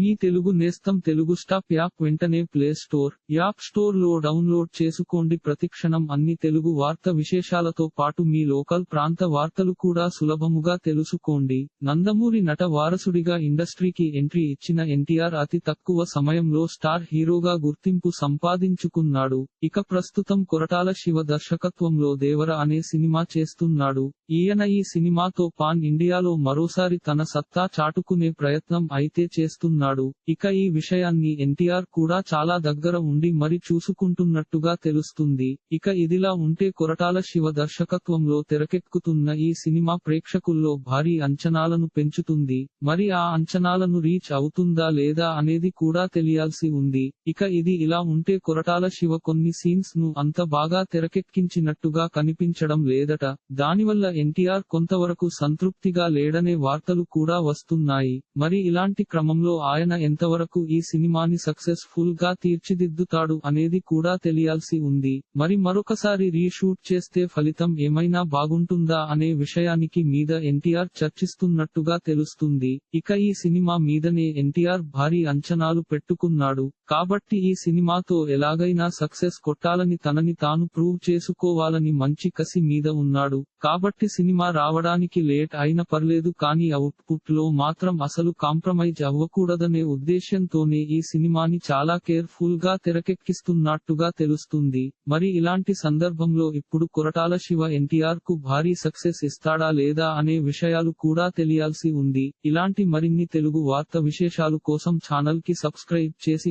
మీ తెలుగు నేస్తం Telugu stop app వెంటనే play store App స్టోర్లో డౌన్లోడ్ చేసుకోండి. ప్రతిక్షణం అన్ని తెలుగు వార్త విశేషాలతో పాటు మీ లోకల్ ప్రాంత వార్తలు కూడా సులభముగా తెలుసుకోండి. నందమూరి నట వారసుడిగా ఇండస్ట్రీకి ఎంట్రీ ఇచ్చిన ఎన్టీఆర్ అతి తక్కువ సమయంలో స్టార్ హీరోగా గుర్తింపు సంపాదించుకున్నాడు. ఇక ప్రస్తుతం కొరటాల శివ దర్శకత్వంలో దేవర అనే సినిమా చేస్తున్నాడు. ఈయన ఈ సినిమాతో పాన్ ఇండియాలో మరోసారి తన సత్తా చాటుకునే ప్రయత్నం అయితే చేస్తున్నాడు. ఇక ఈ విషయాన్ని ఎన్టీఆర్ కూడా చాలా దగ్గర ఉండి మరి చూసుకుంటున్నట్టుగా తెలుస్తుంది. ఇక ఇదిలా ఉంటే కొరటాల శివ దర్శకత్వంలో తెరకెక్కుతున్న ఈ సినిమా ప్రేక్షకుల్లో భారీ అంచనాలను పెంచుతుంది. మరి ఆ అంచనాలను రీచ్ అవుతుందా లేదా అనేది కూడా తెలియాల్సి ఉంది. ఇక ఇది ఇలా ఉంటే కొరటాల శివ కొన్ని సీన్స్ను అంత బాగా తెరకెక్కించినట్టుగా కనిపించడం లేదట. దానివల్ల ఎన్టీఆర్ కొంతవరకు సంతృప్తిగా లేడనే వార్తలు కూడా వస్తున్నాయి. మరి ఇలాంటి క్రమంలో ఆయన ఎంతవరకు ఈ సినిమాని సక్సెస్ఫుల్గా తీర్చిదిద్దుతాడు అనేది కూడా తెలియాల్సి ఉంది. మరి మరొకసారి రీషూట్ చేస్తే ఫలితం ఏమైనా బాగుంటుందా అనే విషయానికి మీద ఎన్టీఆర్ చర్చిస్తున్నట్టుగా తెలుస్తుంది. ఇక ఈ సినిమా మీదనే ఎన్టీఆర్ భారీ అంచనాలు పెట్టుకున్నాడు. కాబట్టి ఈ సినిమాతో ఎలాగైనా సక్సెస్ కొట్టాలని తనని తాను ప్రూవ్ చేసుకోవాలని మంచి కసి మీద ఉన్నాడు. కాబట్టి సినిమా రావడానికి లేట్ అయిన పర్లేదు కానీ అవుట్పుట్లో మాత్రం అసలు కాంప్రమైజ్ అవ్వకూడదనే ఉద్దేశ్యంతోనే ఈ సినిమాని చాలా కేర్ఫుల్గా తెరకెక్కిస్తున్నట్టుగా తెలుస్తుంది. మరి ఇలాంటి సందర్భంలో ఇప్పుడు కొరటాల శివ ఎన్టీఆర్కు భారీ సక్సెస్ ఇస్తాడా లేదా అనే విషయాలు కూడా తెలియాల్సి ఉంది. ఇలాంటి మరిన్ని తెలుగు వార్త విశేషాలు కోసం ఛానల్కి సబ్స్క్రైబ్ చేసి